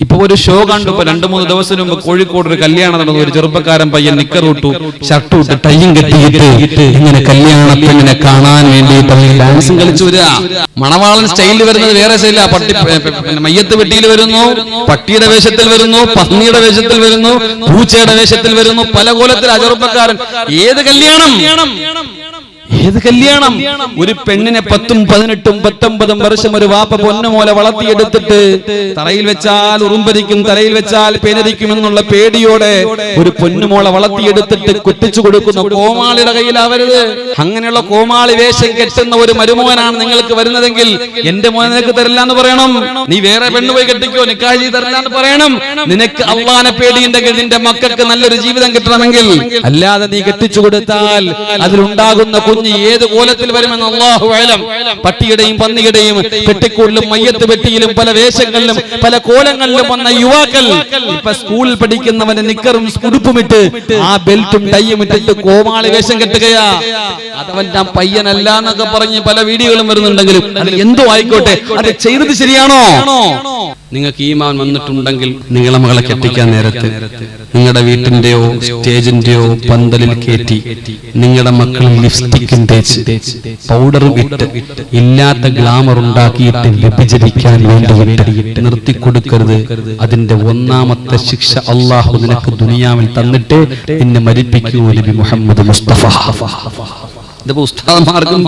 ഇപ്പൊ ഒരു ഷോ കണ്ടു ഇപ്പൊ രണ്ടു മൂന്ന് ദിവസം മുമ്പ് കോഴിക്കോട് ഒരു കല്യാണം നടന്നു. ഒരു ചെറുപ്പക്കാരൻ പയ്യൻ നിക്കർ ഊട്ടു ഷർട്ട് ഇട്ട് ടൈയും കെട്ടിയിട്ട് ഇങ്ങനെ കല്യാണ പെണ്ണിനെ കാണാൻ വേണ്ടി ഡാൻസും കളിച്ചു വരിക. മണവാളൻ സ്റ്റൈലിൽ വരുന്നത് വേറെ ശൈല പട്ടി മയ്യത്ത് പെട്ടിയിൽ വരുന്നു പട്ടിയുടെ വേഷത്തിൽ വരുന്നു പന്നിയുടെ വേഷത്തിൽ വരുന്നു പൂച്ചയുടെ വേഷത്തിൽ വരുന്നു. പല കോലത്തിൽ ആ ഏത് കല്യാണം? ഏത് കല്യാണം? ഒരു പെണ്ണിനെ പത്തും പതിനെട്ടും പത്തൊമ്പതും വർഷം ഒരു വാപ്പ പൊന്നുമോലെ വളർത്തിയെടുത്തിട്ട് തറയിൽ വെച്ചാൽ ഉറുമ്പരിക്കും തലയിൽ വെച്ചാൽ പേനരിക്കും എന്നുള്ള പേടിയോടെ ഒരു പൊന്നുമോളെ വളർത്തിയെടുത്തിട്ട് കുത്തിച്ചു കൊടുക്കുന്ന കോമാളിയുടെ കയ്യിലാവരുത്. അങ്ങനെയുള്ള കോമാളി വേഷം കെട്ടുന്ന ഒരു മരുമോനാണ് നിങ്ങൾക്ക് വരുന്നതെങ്കിൽ എന്റെ മോനെ നിനക്ക് തരില്ല എന്ന് പറയണം. നീ വേറെ പെണ്ണ് പോയി കെട്ടിക്കോ നിക്കാഴി തരില്ല എന്ന് പറയണം. നിനക്ക് അള്ളാനെ പേടിയുണ്ടെങ്കിൽ നിന്റെ മക്കൾക്ക് നല്ലൊരു ജീവിതം കിട്ടണമെങ്കിൽ. അല്ലാതെ നീ കെട്ടിച്ചു കൊടുത്താൽ അതിലുണ്ടാകുന്ന കുഞ്ഞ് ഏത് കോലത്തിൽ വരുമെന്ന് അള്ളാഹു അലം. പട്ടിയുടെയും പന്നിയുടെയും പെട്ടിക്കൂടിലും മയ്യത്ത് പെട്ടിയിലും പല വേഷങ്ങളിലും പല കോലങ്ങളിലും വന്ന യുവാക്കൾ ഇപ്പൊ സ്കൂളിൽ പഠിക്കുന്നവന് നിക്കറും ഉടുപ്പുമിട്ട് ആ ബെൽറ്റും ടൈയും ഇട്ടിട്ട് കോമാളി വേഷം കെട്ടുകയാ. അതവൻ ഞാൻ പയ്യനല്ല എന്നൊക്കെ പറഞ്ഞ് പല വീഡിയോകളും വരുന്നുണ്ടെങ്കിലും അത് എന്തോ ആയിക്കോട്ടെ? അത് ചെയ്തത് ശരിയാണോ? നിങ്ങൾക്ക് ഈമാൻ വന്നിട്ടുണ്ടെങ്കിൽ നിങ്ങളെ മകളെ കെട്ടിക്കാൻ നേരത്ത് നിങ്ങളുടെ വീട്ടിന്റെയോ സ്റ്റേജിന്റെയോ പന്തലിൽ കയറ്റി നിങ്ങളുടെ മക്കൾ ലിപ്സ്റ്റിക്കും തേച്ച്. പൗഡറും ഇട്ട് ഇല്ലാത്ത ഗ്ലാമർ ഉണ്ടാക്കിയിട്ട് വ്യഭിചരിക്കാൻ വേണ്ടിയിട്ട് നിർത്തിക്കൊടുക്കരുത്. അതിന്റെ ഒന്നാമത്തെ ശിക്ഷ അള്ളാഹു നിനക്ക് ദുനിയാവിൽ തന്നിട്ട് നിന്നെ മരിപ്പിക്കൂ നബി മുഹമ്മദ് മുസ്തഫ. ഇതിപ്പോ ഉസ്താദന്മാർക്കും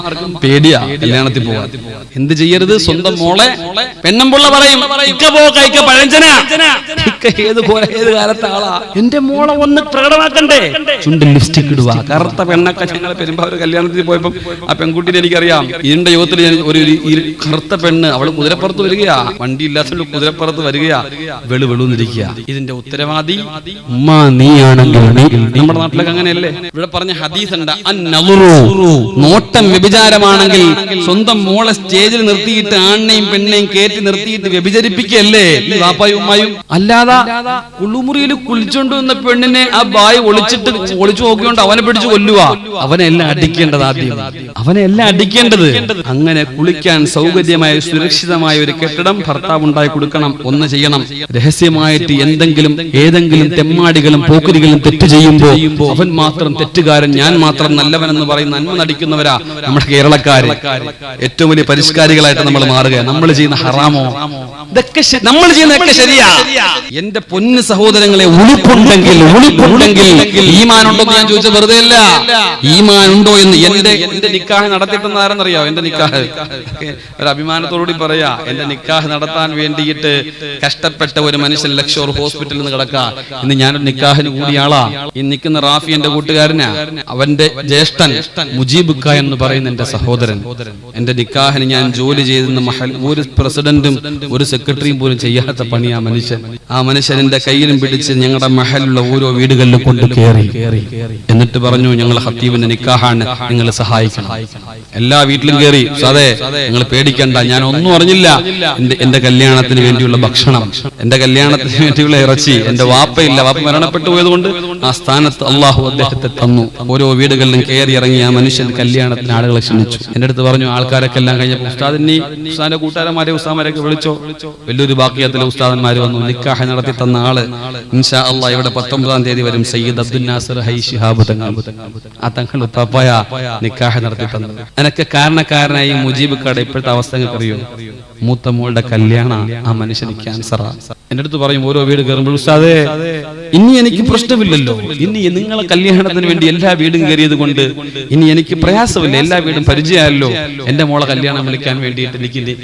പേടിയാ കല്യാണത്തിൽ പോവാൻ. എന്ത് ചെയ്യരുത്? സ്വന്തം മോളെ പെണ്ണമ്പുള്ള പറയും. ഇക്ക കൈക്ക പഴഞ്ചന. ഇക്ക ഏത് പോലെ ഏത് കാലത്തെ ആളാ? എന്റെ മോളെ ഒന്ന് പ്രകടമാക്കണ്ടേ? ചുണ്ടിൽ ലിപ്സ്റ്റിക് ഇടുക കറുത്ത പെണ്ണൊക്കെ ഞങ്ങൾ പെരുമ്പാവൂർ കല്യാണത്തിൽ പോയപ്പോ ആ പെൺകുട്ടിനെ എനിക്കറിയാം. ഇതിന്റെ യുഗത്തിൽ ഞാൻ ഒരു കറുത്ത പെണ്ണ് അവൾ കുതിരപ്പുറത്ത് വരികയാ. വണ്ടി ഇല്ലാത്ത കുതിരപ്പുറത്ത് വരികയാ. വെളു വെളുന്നിരിക്കുക ഇതിന്റെ ഉത്തരവാദി ഉമ്മ നീയാണെങ്കിൽ നമ്മുടെ നാട്ടിലൊക്കെ അങ്ങനെയല്ലേ? ഇവിടെ പറഞ്ഞ ഹദീസ് ഉണ്ട് നോട്ടം വ്യഭിചാരമാണെങ്കിൽ സ്വന്തം മോളെ സ്റ്റേജിൽ നിർത്തിയിട്ട് ആണിനെയും പെണ്ണിനെയും കയറ്റി നിർത്തിയിട്ട് വ്യഭിചരിപ്പിക്കല്ലേ ഈ വാപ്പായും ഉമ്മായും? അല്ലാതെ കുളിമുറിയിൽ കുളിച്ചോണ്ട് വന്ന പെണ്ണിനെ ആ ബായ് ഒളിച്ചിട്ട് ഒളിച്ചു നോക്കിയോണ്ട് അവനെ പിടിച്ചു കൊല്ലുക അവനെ എല്ലാം അടിക്കേണ്ടത് ആദ്യം. അവനെ എല്ലാം അടിക്കേണ്ടത്. അങ്ങനെ കുളിക്കാൻ സൗകര്യമായ സുരക്ഷിതമായ ഒരു കെട്ടിടം ഭർത്താവ് ഉണ്ടായി കൊടുക്കണം. ഒന്ന് ചെയ്യണം. രഹസ്യമായിട്ട് എന്തെങ്കിലും ഏതെങ്കിലും തെമ്മാടികളും പോക്കരികളും തെറ്റ് ചെയ്യുമ്പോൾ അവൻ മാത്രം തെറ്റുകാരൻ ഞാൻ മാത്രം നല്ലവനെന്ന് പറയുന്ന നന്മ നടിക്കുന്നവരാ നമ്മുടെ കേരളക്കാര്. ഏറ്റവും വലിയ പരിഷ്കാരികളായിട്ട് നമ്മൾ മാറുക നമ്മൾ ചെയ്യുന്ന ഹറാമോ? ഇതൊക്കെ നമ്മൾ ചെയ്യുന്നതൊക്കെ ശരിയാ. എന്റെ പൊന്ന് സഹോദരങ്ങളെ ഉളിപ്പുണ്ടെങ്കിൽ ഉളിപ്പുണ്ടെങ്കിൽ ഈമാൻ ഉണ്ടോ എന്ന് ഞാൻ ചോദിച്ചത് വെറുതെ അല്ല. ഈമാൻ ഉണ്ടോ എന്ന് എന്റെ എന്റെ നിക്കാഹ് നടത്തിയിട്ടെന്ന് ആരെന്നറിയോ എന്റെ നിക്കാഹ്. ഒരു അഭിമാനത്തോടുകൂടി പറയാ എന്റെ നിക്കാഹ് നടത്താൻ വേണ്ടിയിട്ട് കഷ്ടപ്പെട്ട ഒരു മനുഷ്യൻ ലക്ഷോർ ഹോസ്പിറ്റലിൽ നിന്ന് കിടക്കാ. ഇന്ന് ഞാനൊരു നിക്കാഹിന് കൂടിയാളാ. ഈ നിൽക്കുന്ന റാഫി എന്റെ കൂട്ടുകാരനാ. അവന്റെ ജ്യേഷ്ഠൻ മുജീബ് ഖാ എന്ന് പറയുന്ന എന്റെ സഹോദരൻ. എന്റെ നിക്കാഹിന് ഞാൻ ജോലി ചെയ്തിരുന്ന മഹൽ ഒരു പ്രസിഡന്റും ഒരു സെക്രട്ടറിയും പോലും ചെയ്യാത്ത പണി ആ മനുഷ്യൻ. ആ മനുഷ്യൻ എന്റെ കയ്യിലും പിടിച്ച് ഞങ്ങളുടെ മഹലുള്ള ഓരോ വീടുകളിലും കൊണ്ട് കയറി എന്നിട്ട് പറഞ്ഞു ഞങ്ങൾ ഹത്തീബിന്റെ നിക്കാഹാണ്. നിങ്ങൾ സഹായിക്കണം. എല്ലാ വീട്ടിലും കയറി അതെ നിങ്ങൾ പേടിക്കണ്ട. ഞാൻ ഒന്നും അറിഞ്ഞില്ല. എന്റെ കല്യാണത്തിന് വേണ്ടിയുള്ള ഭക്ഷണം. എന്റെ കല്യാണത്തിന് വേണ്ടിയുള്ള ഇറച്ചി. എന്റെ വാപ്പയില്ല. വാപ്പ മരണപ്പെട്ടു പോയതുകൊണ്ട് ആ സ്ഥാനത്ത് അള്ളാഹു അദ്ദേഹത്തെ തന്നു. ഓരോ വീടുകളിലും കയറി ഇറങ്ങി ആ മനുഷ്യൻ കല്യാണത്തിന് ആളുകളെ ക്ഷണിച്ചു. എന്റെ അടുത്ത് പറഞ്ഞു ആൾക്കാരൊക്കെ എല്ലാം കഴിഞ്ഞപ്പോൾ ഉസ്താദിനെ ഉസ്താദിന്റെ കൂട്ടുകാരന്മാരെ ഉസ്താമാരെയൊക്കെ വിളിച്ചോ? വലിയൊരു ബാക്കിയത്തിലെ ഉസ്താദന്മാര് വന്നു നിക്കാഹ നടത്തി തന്ന ആൾ ഇൻഷാ അള്ളാഹ് ഇവിടെ പത്തൊമ്പതാം തീയതി വരും സയ്യിദ് അബ്ദുൽ നാസർ ഹൈ തങ്ങൾ. ആ തങ്ങൾ നിക്കാഹ് നടത്തി തന്നത് എനക്ക് കാരണക്കാരനായി മുജീബ് കട ഇപ്പോഴത്തെ അവസ്ഥ അറിയോ? മൂത്ത മോളുടെ കല്യാണ ആ മനുഷ്യന് ക്യാൻസറാ. എന്റെ അടുത്ത് പറയും ഓരോ വീട് കയറുമ്പോൾ ഉസ്താദേ ഇനി എനിക്ക് പ്രശ്നമില്ലല്ലോ. ഇനി നിങ്ങളെ കല്യാണത്തിന് വേണ്ടി എല്ലാ വീടും കയറിയത് കൊണ്ട് ഇനി എനിക്ക് പ്രയാസമില്ല. എല്ലാ വീടും പരിചയമല്ലോ എന്റെ മോളെ കല്യാണം വിളിക്കാൻ വേണ്ടിയിട്ട് എനിക്ക്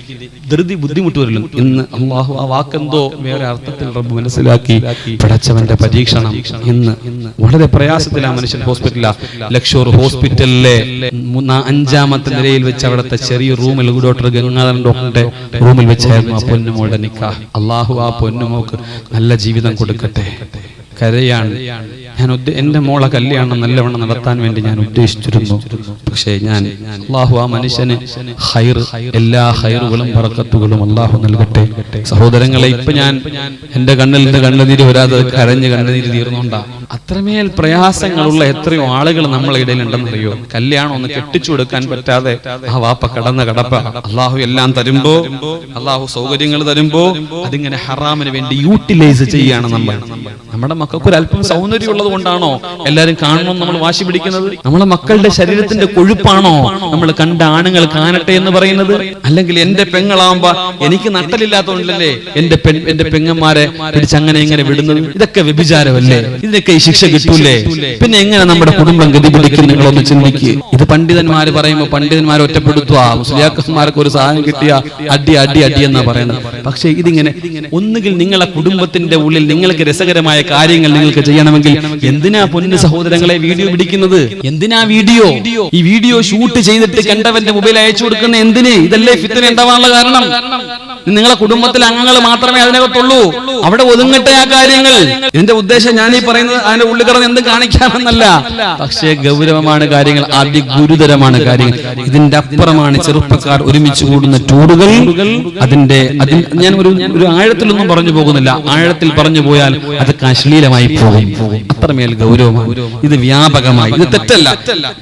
ധൃതി ബുദ്ധിമുട്ട് വരില്ല ഇന്ന് അള്ളാഹു ആ വാക്കെന്തോ വേറെ അർത്ഥത്തിൽ റബ്ബ് മനസ്സിലാക്കി പടച്ചവന്റെ പരീക്ഷണം. ഇന്ന് വളരെ പ്രയാസത്തിൽ ആ മനുഷ്യൻ ഹോസ്പിറ്റലാ ലക്ഷോർ ഹോസ്പിറ്റലിലെ. മൂന്നാ- അഞ്ചാമത്തെ നിലയിൽ വെച്ച് അവിടുത്തെ ചെറിയ റൂമിൽ ഡോക്ടർ ഗംഗാധരൻ ഡോക്ടറുടെ റൂമിൽ വെച്ചായിരുന്നു ആ പൊന്നുമോളുടെ നിക്കാഹ്. അള്ളാഹു ആ പൊന്നുമോക്ക് നല്ല ജീവിതം കൊടുക്കട്ടെ. കരയാണ്. ഞാൻ എന്റെ മോളെ കല്യാണം നല്ലവണ്ണം നടത്താൻ വേണ്ടി ഞാൻ ഉദ്ദേശിച്ചിരുന്നു. പക്ഷേ ഞാൻ അള്ളാഹു ആ മനുഷ്യന് ഹൈർ എല്ലാ ഹൈറുകളും പറക്കത്തുകളും അള്ളാഹു നൽകട്ടെ. സഹോദരങ്ങളെ ഇപ്പൊ ഞാൻ എന്റെ കണ്ണിൽ നിന്ന് കണ്ണുനീര് വരാതെ കരഞ്ഞ് കണ്ണുനീര് തീർന്നുകൊണ്ടാ അത്രമേൽ പ്രയാസങ്ങളുള്ള എത്രയോ ആളുകൾ നമ്മളെ ഇടയിൽ ഉണ്ടെന്നറിയോ കല്യാണം ഒന്ന് കെട്ടിച്ചു കൊടുക്കാൻ പറ്റാതെ ആ വാപ്പ കടന്ന കടപ്പ. അള്ളാഹു എല്ലാം തരുമ്പോ അള്ളാഹു സൗകര്യങ്ങൾ തരുമ്പോ അതിങ്ങനെ ഹറാമിന് വേണ്ടി യൂട്ടിലൈസ് ചെയ്യാണ് നമ്മൾ. നമ്മുടെ മക്കൾക്ക് ഒരു അല്പം സൗന്ദര്യം ഉള്ളത് കൊണ്ടാണോ എല്ലാരും കാണണം നമ്മൾ വാശി പിടിക്കുന്നത്? നമ്മളെ മക്കളുടെ ശരീരത്തിന്റെ കൊഴുപ്പാണോ നമ്മൾ കണ്ട ആണുങ്ങൾ കാണട്ടെ എന്ന് പറയുന്നത്? അല്ലെങ്കിൽ എന്റെ പെങ്ങളാവുമ്പോ എനിക്ക് നട്ടലില്ലാത്തതുകൊണ്ടല്ലേ എന്റെ പെൺ എന്റെ പെങ്ങന്മാരെ പിടിച്ച് അങ്ങനെ ഇങ്ങനെ വിടുന്നത്? ഇതൊക്കെ വ്യഭിചാരമല്ലേ? ഇതിനൊക്കെ ഈ ശിക്ഷ കിട്ടൂലേ? പിന്നെ എങ്ങനെ നമ്മുടെ കുടുംബം ഗതി പിടിക്കും നിങ്ങളൊന്ന് ചിന്തിക്കുക ഇത് പണ്ഡിതന്മാര് പറയുമ്പോൾ പണ്ഡിതന്മാരെ ഒറ്റപ്പെടുത്തുക മുസ്ലിയാക്കന്മാർക്ക് ഒരു സഹായം കിട്ടിയ അടി അടി അടി എന്നാ പറയുന്നത്. പക്ഷേ ഇതിങ്ങനെ ഒന്നുകിൽ നിങ്ങളെ കുടുംബത്തിന്റെ ഉള്ളിൽ നിങ്ങൾക്ക് രസകരമായ കാര്യങ്ങൾ നിങ്ങൾക്ക് ചെയ്യണമെങ്കിൽ എന്തിനാ പൊന്നു സഹോദരങ്ങളെ വീഡിയോ പിടിക്കുന്നത്? എന്തിനാ വീഡിയോ? ഈ വീഡിയോ ഷൂട്ട് ചെയ്തിട്ട് കണ്ടവന്റെ മൊബൈൽ അയച്ചു കൊടുക്കുന്ന എന്തിന്? ഇതല്ലേ ഫിത്തിന ഉണ്ടാവാനുള്ള കാരണം. നിങ്ങളെ കുടുംബത്തിലെ അംഗങ്ങൾ മാത്രമേ അതിനകത്തുള്ളൂ. അവിടെ ഒതുങ്ങട്ടെ ആ കാര്യങ്ങൾ. എന്റെ ഉദ്ദേശം ഞാൻ ഈ പറയുന്നത് അതിന്റെ ഉള്ളിൽ കിടന്ന് എന്ത് കാണിക്കാമെന്നല്ല. പക്ഷേ ഗൗരവമാണ് കാര്യങ്ങൾ അതി ഗുരുതരമാണ് കാര്യങ്ങൾ. ഇതിന്റെ അപ്പുറമാണ് ചെറുപ്പക്കാർ ഒരുമിച്ച് കൂടുന്ന ടൂറുകൾ അതിന്റെ അതിൽ ഞാൻ ഒരു ഒരു ആഴത്തിലൊന്നും പറഞ്ഞു പോകുന്നില്ല. ആഴത്തിൽ പറഞ്ഞു പോയാൽ അത് അശ്ലീലമായി പോകും. അത്രമേൽ ഗൗരവമാണ്. ഇത് വ്യാപകമായി. ഇത് തെറ്റല്ല.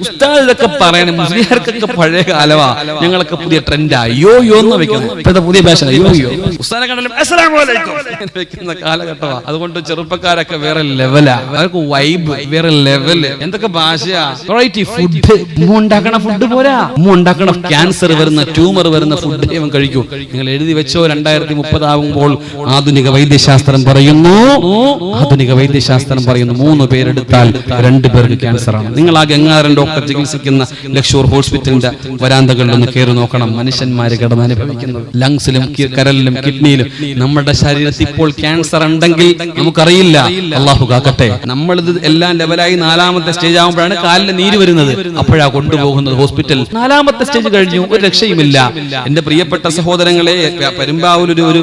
ഉസ്താദ് ഇതൊക്കെ പറയണം മുസ്ലിംകാർക്കൊക്കെ പഴയ കാലവാ. ഞങ്ങളൊക്കെ പുതിയ ട്രെൻഡ് യോ യോ എന്ന് വെക്കുന്നു. ഇപ്പോഴത്തെ പുതിയ ഭാഷ യോ യോ ഉസ്താദിനെ "അസ്സലാമു അലൈക്കും" എന്ന് വെക്കുന്ന കാലഘട്ടമാ. അതുകൊണ്ട് ചെറുപ്പക്കാരൊക്കെ വേറെ ലെവലാ അവർക്ക് വൈബ് വേറെ ലെവൽ എന്തൊക്കെ ഭാഷയാ? വെറൈറ്റി ഫുഡ് ഉമ്മ ഉണ്ടാക്കണ ഫുഡ് പോരാ. ഉമ്മ ഉണ്ടാക്കണ ക്യാൻസർ വരുന്ന ട്യൂമർ വരുന്ന ഫുഡ് ഇവൻ കഴിക്കൂ. നിങ്ങൾ എഴുതി വെച്ചോ രണ്ടായിരത്തി മുപ്പതാകുമ്പോൾ ആധുനിക വൈദ്യശാസ്ത്രം പറയുന്നു. ആധുനിക വൈദ്യശാസ്ത്രം പറയുന്നു. മൂന്ന് പേരെടുത്താൽ രണ്ടു പേർക്ക് ക്യാൻസർ ആണ്. നിങ്ങൾ ആ ഗംഗാരൻ ഡോക്ടർ ചികിത്സിക്കുന്ന ലക്ഷൂർ ഹോസ്പിറ്റലിന്റെ വരാന്തകളിൽ ഒന്ന് കയറി നോക്കണം. മനുഷ്യന്മാര് കിടന്ന് അനുഭവിക്കുന്നത് ലങ്സിലും കി- കരളിലും കിഡ്നിയിലും നമ്മുടെ ശരീരത്തിൽ ഇപ്പോൾ ക്യാൻസർ ഉണ്ടെങ്കിൽ നമുക്കറിയില്ല. അള്ളാഹു കാക്കട്ടെ. നമ്മളിത് എല്ലാം ലെവലായി നാലാമത്തെ സ്റ്റേജ് ആകുമ്പോഴാണ് കാലിൽ നീര് വരുന്നത്. അപ്പോഴാ കൊണ്ടുപോകുന്നത് ഹോസ്പിറ്റൽ നാലാമത്തെ സ്റ്റേജ് കഴിഞ്ഞു ഒരു രക്ഷയുമില്ല. എന്റെ പ്രിയപ്പെട്ട സഹോദരങ്ങളെ പെരുമ്പാവൂർ ഒരു ഒരു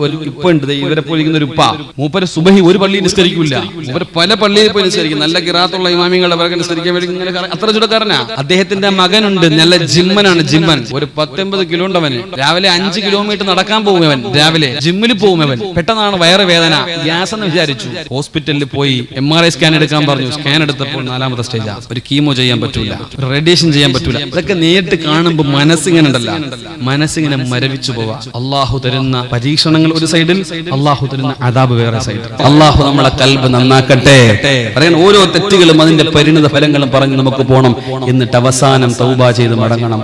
ഒരു ഉപ്പ ഉണ്ട്. ഇവരെ പോലിരിക്കുന്ന ഒരു ഉപ്പ. മൂപ്പര് സുബഹി ഒരു പള്ളി നിസ്കരിക്കില്ല മൂപ്പര് പല പള്ളിയിൽ പോയി നിസ്കരിക്കും. നല്ല കിറാത്തുള്ള ഇമാമികളെ അവർക്ക് നിസ്കരിക്കാൻ വേണ്ടി അത്ര ചുടക്കാരനാ. അദ്ദേഹത്തിന്റെ മകനുണ്ട്. നല്ല ജിമ്മനാണ് ജിമ്മൻ. ഒരു പത്തൊമ്പത് കിലോ ഉണ്ടവന് രാവിലെ അഞ്ച് കിലോമീറ്റർ നടക്കാൻ പോകുമവൻ. രാവിലെ ജിമ്മിൽ പോകുമവൻ. പെട്ടെന്നാണ് വയറ് വേദന. ഗ്യാസ് എന്ന് വിചാരിച്ചു. ഹോസ്പിറ്റലിൽ പോയി എം ആർ ഐ സ്കാൻ എടുക്കാൻ പറഞ്ഞു. സ്കാൻ എടുത്തപ്പോൾ നാലാമത്തെ സ്റ്റേജാ ഒരു കീമോ ചെയ്യാൻ പറ്റൂല. റേഡിയേഷൻ ചെയ്യാൻ പറ്റൂല. ഇതൊക്കെ നേരിട്ട് കാണുമ്പോൾ മനസ്സിങ്ങനെ ഉണ്ടല്ല. മനസ്സിങ്ങനെ മരവിച്ചു പോവാ. അള്ളാഹു തരുന്ന പരീക്ഷണങ്ങൾ ഒരു സൈഡിൽ അള്ളാഹു തരുന്ന അതാബ് വേറെ സൈഡിൽ അള്ളാഹു നമ്മളെ കൽബ് നന്നാക്കട്ടെ. പറയാൻ ഓരോ തെറ്റുകളും അതിന്റെ പരിണിത ഫലങ്ങളും പറഞ്ഞ് നമുക്ക് പോകണം എന്നിട്ട് അവസാനം തൗബ ചെയ്ത് മടങ്ങണം.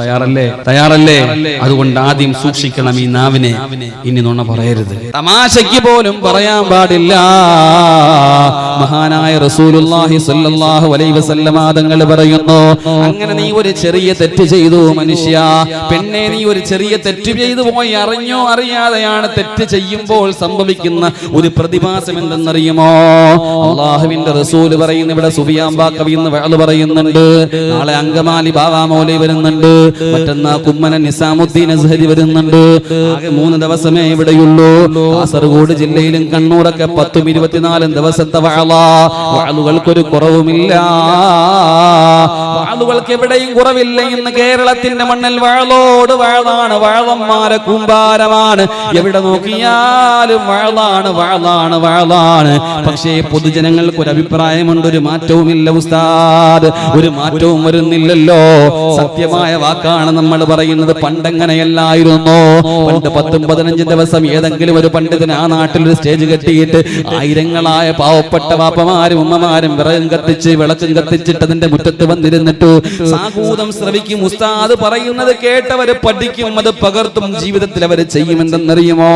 തയ്യാറല്ലേ? തയ്യാറല്ലേ? അതുകൊണ്ട് ആദ്യം സൂക്ഷിക്കണം ഈ നാവിനെ. ഇനി നുണ പറയരുത്. തമാശയ്ക്ക് പോലും പറയാൻ പാടില്ല. മഹാനായ റസൂലുള്ളാഹി സ്വല്ലല്ലാഹു അലൈഹി വസല്ലമ തങ്ങൾ പറയുന്നു അങ്ങനെ നീ ഒരു ചെറിയ തെറ്റ് ചെയ്തു മനുഷ്യ. പെണ്ണെ നീ ഒരു ചെറിയ തെറ്റ് ചെയ്തു പോയി അറിഞ്ഞോ അറിയാതെയാണ് തെറ്റ് ചെയ്യുമ്പോൾ സംഭവിക്കുന്ന ഒരു പ്രതിഭാസം എന്തെന്നറിയുമോ? അള്ളാഹുവിന്റെ റസൂൽ പറയുന്നു ഇവിടെ സുബിയാമ്പാ കവി എന്ന് വേൾ പറയുന്നുണ്ട്. നാളെ അങ്കമാലി ബാവാ മൗലി വരുന്നുണ്ട്. മറ്റന്നാ കുമ്മന നിസാമുദ്ദീൻ അസ്ഹരി വരുന്നുണ്ട്. മൂന്ന് ദിവസമേ ഇവിടെയുള്ളൂ. കാസർഗോഡ് ജില്ലയിലും കണ്ണൂരൊക്കെ പത്തും ഇരുപത്തിനാലും ദിവസത്തെ വാളുകൾക്കൊരു കുറവുമില്ല. വഅളുകൾക്ക് എവിടെയും കുറവില്ല ഇന്ന് കേരളത്തിന്റെ മണ്ണിൽ വാളോട് വാളാണ് വാളന്മാരെ കൂമ്പാരമാണ്. എവിടെ നോക്കിയാലും വാളാണ് വാളാണ് വാളാണ്. പക്ഷേ പൊതുജനങ്ങൾക്ക് ഒരു അഭിപ്രായമുണ്ട് ഒരു മാറ്റവുമില്ല ഉസ്താദ്. ഒരു മാറ്റവും വരുന്നില്ലല്ലോ. സത്യമായ വാക്കാണ് നമ്മൾ പറയുന്നത്. പണ്ടെങ്ങനെയല്ലായിരുന്നു? പണ്ട് പത്തും പതിനഞ്ചും ദിവസം ഏതെങ്കിലും ഒരു പണ്ഡിതൻ ആ നാട്ടിൽ ഒരു സ്റ്റേജ് കെട്ടിയിട്ട് ആയിരങ്ങളായ പാവപ്പെട്ട വാപ്പമാരും ഉമ്മമാരും വിറകും കത്തിച്ച് വിളക്കും കത്തിച്ചിട്ട് അതിന്റെ മുറ്റത്ത് വന്നിരുന്നിട്ടു. സാഹൂതം ശ്രവിക്കും. ഉസ്താദ് പറയുന്നത് കേട്ടവര് പഠിക്കും അത് പകർത്തും ജീവിതത്തിൽ അവർ ചെയ്യുമെന്തെന്നറിയുമോ?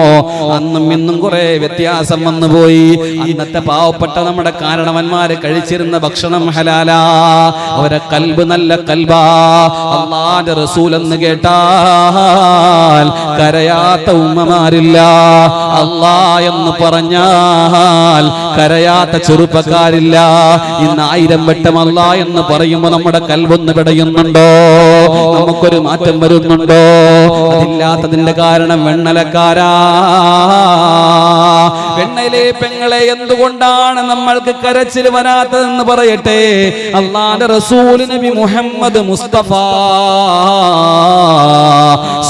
അന്നും ഇന്നും കുറെ വ്യത്യാസം വന്നുപോയി. അന്നത്തെ പാവപ്പെട്ട നമ്മുടെ കാരണവന്മാര് കഴിച്ചിരുന്ന ഭക്ഷണം ഹലാലാ. അവരെ കൽബ് നല്ല കൽബാ. അള്ളാന്റെ റസൂൽ എന്ന് കേട്ടാൽ കരയാത്ത ഉമ്മമാരില്ല. അള്ളാ എന്ന് പറഞ്ഞാൽ കരയാത്ത ചെറുപ്പക്കാരില്ല. ഇന്ന് ആയിരം വട്ടം അല്ല എന്ന് പറയുമ്പോ നമ്മുടെ കൽവൊന്ന് പിടയുന്നുണ്ടോ? നമുക്കൊരു മാറ്റം വരുന്നുണ്ടോ? അതില്ലാത്തതിന്റെ കാരണം വെണ്ണലക്കാരാ. വെണ്ണയിലെ പെങ്ങളെ എന്തുകൊണ്ടാണ് നമ്മൾക്ക് കരച്ചിൽ വരാത്തതെന്ന് പറയട്ടെ? അള്ളാന്റെ റസൂൽ നബി മുഹമ്മദ് മുസ്തഫ.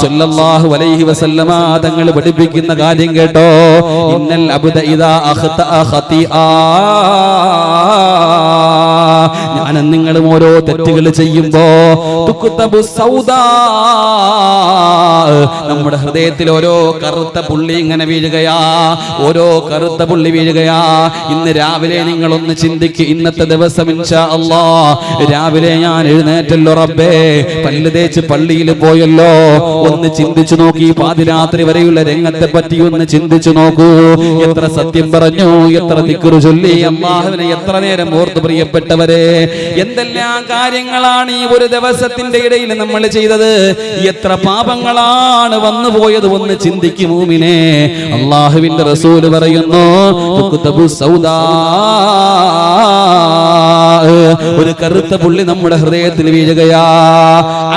സല്ലല്ലാഹു അലൈഹി വസല്ലമ തങ്ങൾ പഠിപ്പിക്കുന്ന കാര്യം കേട്ടോ. ഇന്നൽ അബ്ദ ഇദാ അഖത ഖതിആ ഞാൻ നിങ്ങളും ഓരോ തെറ്റുകൾ ചെയ്യുമ്പോ നമ്മുടെ ഹൃദയത്തിൽ ഓരോ കറുത്ത പുള്ളി ഇങ്ങനെ വീഴുകയാ. ഓരോ കറുത്ത പുള്ളി വീഴുകയാ. ഇന്ന് രാവിലെ നിങ്ങൾ ഒന്ന് ചിന്തിക്ക് ഇന്നത്തെ ദിവസം ഇൻഷാ അല്ലാ. രാവിലെ ഞാൻ എഴുന്നേറ്റല്ലോ റബ്ബേ. പല്ല് തേച്ച് പള്ളിയിൽ പോയല്ലോ. ഒന്ന് ചിന്തിച്ചു നോക്കി പാതിരാത്രി വരെയുള്ള രംഗത്തെ പറ്റി ഒന്ന് ചിന്തിച്ചു നോക്കൂ. എത്ര സത്യം പറഞ്ഞു എത്ര തിക്കുറു ചൊല്ലി. അള്ളാഹുവിനെ എത്ര നേരം ഓർത്ത് പ്രിയപ്പെട്ടവരെ. എന്തെല്ലാം കാര്യങ്ങളാണ് ഈ ഒരു ദിവസത്തിന്റെ ഇടയിൽ നമ്മൾ ചെയ്തത്? എത്ര പാപങ്ങളാണ് വന്നു പോയത് ഒന്ന് ചിന്തിക്കും മൂമിനെ. അള്ളാഹുവിന്റെ റസൂൽ പറയുന്നു കറുത്ത പുള്ളി നമ്മുടെ ഹൃദയത്തിൽ വീഴുകയാ.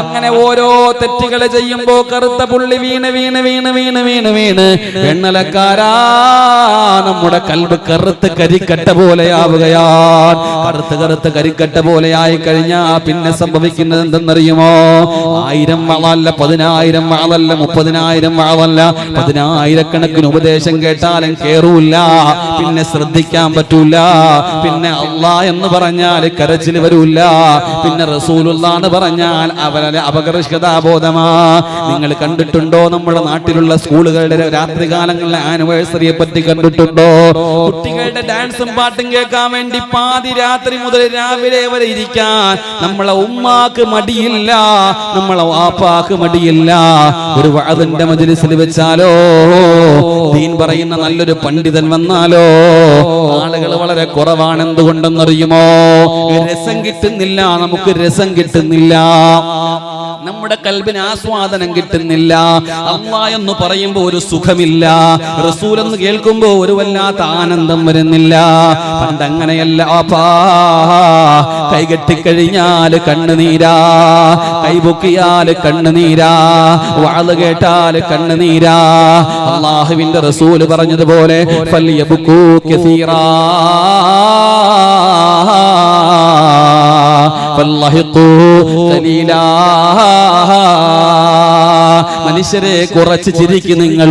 അങ്ങനെ ഓരോ തെറ്റുകൾ ചെയ്യുമ്പോ കറുത്ത പുള്ളി വീണ് വീണ് വീണ് വീണ് വീണ് വീണ്. വെണ്ണലക്കാരാ നമ്മുടെ കൽബ് കറുത്ത് കരിക്കട്ട പോലെയാവുകയാ കറുത്ത് കറുത്ത് കരിക്കട്ട പോലെയായി കഴിഞ്ഞാ പിന്നെ സംഭവിക്കുന്നത് എന്തെന്നറിയുമോ? ആയിരം വളല്ല പതിനായിരം വളല്ല മുപ്പതിനായിരം വളല്ല. പതിനായിരക്കണക്കിന് ഉപദേശം കേട്ടാലും കേറൂല. പിന്നെ ശ്രദ്ധിക്കാൻ പറ്റൂല. പിന്നെ അള്ളാ എന്ന് പറഞ്ഞാൽ കരച്ചിൽ വരൂല പിന്നെ റസൂലുള്ളാന്ന് പറഞ്ഞാൽ അവരെ അപകർഷതാബോധമാ നിങ്ങൾ കണ്ടിട്ടുണ്ടോ നമ്മുടെ നാട്ടിലുള്ള സ്കൂളുകളുടെ രാത്രികാലങ്ങളിലെ ആനിവേഴ്സറിയെ പറ്റി കണ്ടിട്ടുണ്ടോ? കുട്ടികളുടെ ഡാൻസും പാട്ടും കേൾക്കാൻ വേണ്ടി പാതി രാത്രി മുതൽ രാവിലെ വരെ ഇരിക്കാൻ നമ്മളെ ഉമ്മാക്ക് മടിയില്ല നമ്മളെ വാപ്പാക്ക് മടിയില്ല. ഒരു വാതിന്റെ മജിലിസിൽ വെച്ചാലോ? ദീൻ പറയുന്ന നല്ലൊരു പണ്ഡിതൻ വന്നാലോ? ആളുകൾ വളരെ കുറവാണ് എന്തുകൊണ്ടെന്നറിയുമോ രസം കിട്ടുന്നില്ല നമുക്ക് രസം കിട്ടുന്നില്ല. നമ്മുടെ കൽബിന് ആസ്വാദനം കിട്ടുന്നില്ല അള്ളാ എന്ന് പറയുമ്പോ ഒരു സുഖമില്ല റസൂൽ എന്ന് കേൾക്കുമ്പോ ഒരു വല്ലാത്ത ആനന്ദം വരുന്നില്ല പണ്ടങ്ങനെയല്ല ആപ്പാ കൈകെട്ടിക്കഴിഞ്ഞാല് കണ്ണുനീരാ കൈപൊക്കിയാല് കണ്ണുനീരാ വാള് കേട്ടാല് കണ്ണുനീരാ അള്ളാഹുവിന്റെ റസൂല് പറഞ്ഞതുപോലെ ഫല്യബുക്കൂ കസീറാ فاللهقوا قليلا മനുഷ്യരെ കുറച്ച് ചിരിക്ക് നിങ്ങൾ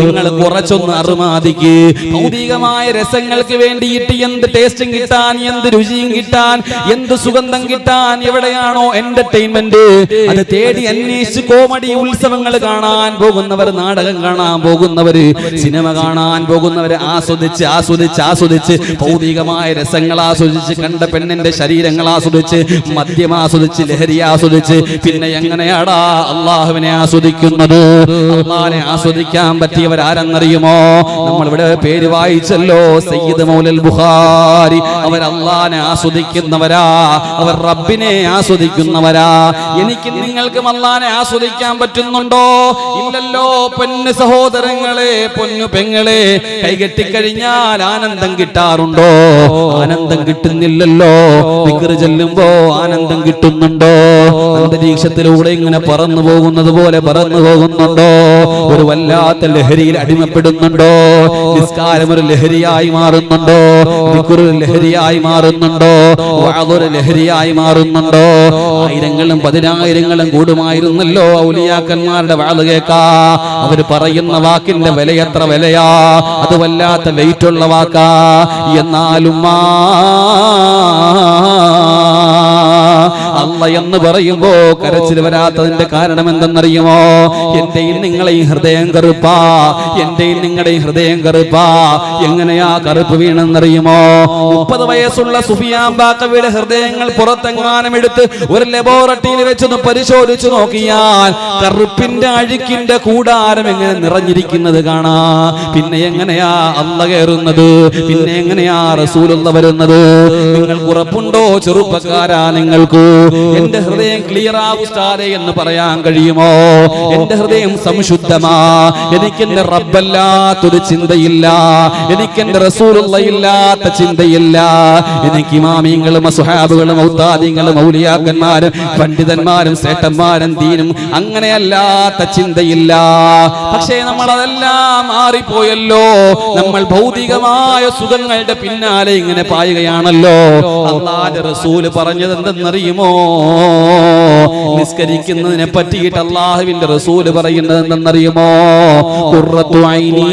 നിങ്ങൾ കുറച്ചൊന്ന് അറുമാതിക്ക്. ഭൗതികമായ രസങ്ങൾക്ക് വേണ്ടിയിട്ട് എന്ത് ടേസ്റ്റും കിട്ടാൻ എന്ത് രുചിയും കിട്ടാൻ എന്ത് സുഗന്ധം കിട്ടാൻ എവിടെയാണോ എന്റർടൈൻമെന്റ് അത് തേടി അന്വേഷിച്ച് കോമഡി ഉത്സവങ്ങൾ കാണാൻ പോകുന്നവർ നാടകം കാണാൻ പോകുന്നവര് സിനിമ കാണാൻ പോകുന്നവര് ആസ്വദിച്ച് ആസ്വദിച്ച് ആസ്വദിച്ച് ഭൗതികമായ രസങ്ങൾ ആസ്വദിച്ച് കണ്ട പെണ്ണിന്റെ ശരീരങ്ങൾ ആസ്വദിച്ച് മദ്യം ആസ്വദിച്ച് ലഹരി ആസ്വദിച്ച് പിന്നെ എങ്ങനെയാടാ അള്ളാഹുവിനെ ആസ്വദിക്കുന്നത്? അള്ളാഹിനെ ആസ്വദിക്കാൻ പറ്റിയവരാരെന്നറിയുമോ? നമ്മൾ ഇവിടെ പേര് വായിച്ചല്ലോ സയ്യിദ് മൗലൽ ബുഖാരി. അവർ അള്ളാഹിനെ ആസ്വദിക്കുന്നവരാ അവർ റബ്ബിനെ ആസ്വദിക്കുന്നവരാ. എനിക്ക് നിങ്ങൾക്കും അള്ളാഹിനെ ആസ്വദിക്കാൻ പറ്റുന്നുണ്ടോ? ഇല്ലല്ലോ പൊന്നു സഹോദരങ്ങളെ പൊന്നു പെങ്ങളെ കൈകെട്ടിക്കഴിഞ്ഞാൽ ആനന്ദം കിട്ടാറുണ്ടോ? ആനന്ദം കിട്ടുന്നില്ലല്ലോ. വിക്ര ചെല്ലുമ്പോ ആനന്ദം കിട്ടുന്നുണ്ടോ? അന്തരീക്ഷത്തിലൂടെ ഇങ്ങനെ പറന്നു പോകുന്നത് പോലെ പറന്നു പോകുന്നുണ്ടോ? ഒരു വല്ലാത്ത ലഹരിയിൽ അടിമപ്പെടുന്നുണ്ടോ? നിസ്കാരം ഒരു ലഹരിയായി മാറുന്നുണ്ടോ? ഒരു ലഹരിയായി മാറുന്നുണ്ടോ? ഒരു ലഹരിയായി മാറുന്നുണ്ടോ? ആയിരങ്ങളും പതിനായിരങ്ങളും കൂടുമായിരുന്നല്ലോ ഔലിയാക്കന്മാരുടെ വാത് കേൾക്കാ. അവർ പറയുന്ന വാക്കിന്റെ വില എത്ര വിലയാ? അത് വല്ലാത്ത വെയിറ്റ് ഉള്ള വാക്കാ. എന്നാലും അല്ല എന്ന് പറയുമ്പോ കരച്ചിൽ വരാത്തതിന്റെ കാരണം എന്തെന്നറിയുമോ? എന്റെയും നിങ്ങളെയും ഹൃദയം കറുപ്പാ. എന്റെയും നിങ്ങളുടെയും ഹൃദയം കറുപ്പാ. എങ്ങനെയാ കറുപ്പ് വീണെന്നറിയുമോ? മുപ്പത് വയസ്സുള്ള സുഫിയാമ്പാക്കവിയുടെ ഹൃദയങ്ങൾ പുറത്തെങ്ങാനും എടുത്ത് ഒരു ലബോറട്ടറിയിൽ വെച്ചൊന്ന് പരിശോധിച്ചു നോക്കിയാൽ കറുപ്പിന്റെ അഴുക്കിന്റെ കൂടാരം എങ്ങനെ നിറഞ്ഞിരിക്കുന്നത് കാണാ. പിന്നെ എങ്ങനെയാ അല്ല കയറുന്നത്? പിന്നെ എങ്ങനെയാ റസൂലുള്ള വരുന്നത്? നിങ്ങൾ ഉറപ്പുണ്ടോ ചെറുപ്പക്കാരാ നിങ്ങൾ? കേൾക്കൂ എന്റെ ഹൃദയം ക്ലിയർ ആവുസ്താരെ എന്ന് പറയാൻ കഴിയുമോ? എന്റെ ഹൃദയം സംശുദ്ധമാ. എനിക്ക് എന്റെ റബ്ബല്ലാത്തൊരു ചിന്തയില്ല. എനിക്ക് എന്റെ റസൂലുള്ളയില്ലാത്ത ചിന്തയില്ല. എനിക്ക് ഇമാമിയങ്ങളും അസുഹാബുകളും ഔത്താദിങ്ങളും ഔലിയാക്കന്മാരും പണ്ഡിതന്മാരും സേട്ടന്മാരും ദീനും അങ്ങനെയല്ലാത്ത ചിന്തയില്ല. പക്ഷേ നമ്മൾ അതെല്ലാം മാറിപ്പോയല്ലോ നമ്മൾ ഭൗതികമായ സുഖങ്ങളുടെ പിന്നാലെ ഇങ്ങനെ പായുകയാണല്ലോ. അള്ളാന്റെ റസൂൽ പറഞ്ഞത് എന്തെന്നറിയുമോ നിസ്കരിക്കുന്നതിനെ പറ്റിയിട്ട് അള്ളാഹുവിന്റെ റസൂൽ പറയുന്നത് എന്തെന്നറിയുമോ? ഐനീ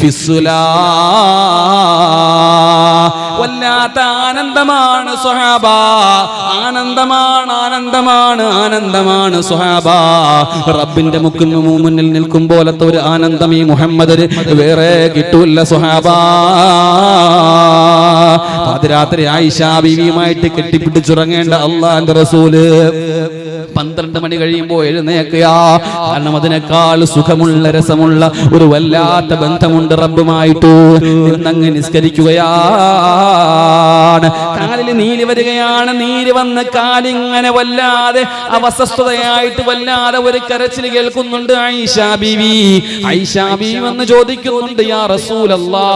ഫിസ്സുലാ വല്ലാത്ത ആനന്ദമാണ് സുഹാബ ആനന്ദമാണ് ആനന്ദമാണ് ആനന്ദമാണ് സുഹാബ റബ്ബിന്റെ മുക്കിന് മുന്നിൽ നിൽക്കും പോലത്തെ ഒരു ആനന്ദം ഈ മുഹമ്മദ് വേറെ കിട്ടൂല്ല സുഹാബ പാതിരാത്രി ആയിഷ ബീവിയുമായിട്ട് കെട്ടിപ്പിടിച്ചുറങ്ങേണ്ട അള്ളാന്റെ റസൂൽ. പന്ത്രണ്ട് മണി കഴിയുമ്പോൾ എഴുന്നേക്കുക കാരണം അതിനേക്കാൾ സുഖമുള്ള രസമുള്ള ഒരു വല്ലാത്ത ബന്ധമുണ്ട് റബ്ബുമായിട്ട്. നിന്നങ്ങ് നിസ്കരിക്കുകയാണ് കാലിൽ നീര് വരികയാണ്. നീര് വന്ന് കാലിങ്ങനെ വല്ലാതെ അവസ്വസ്ഥതയായിട്ട് വല്ലാതെ ഒരു കരച്ചിൽ കേൾക്കുന്നുണ്ട് ഐഷ ബീവി. ഐഷ ബീവി വന്ന് ചോദിക്കുന്നുണ്ട് യാ റസൂലല്ലാ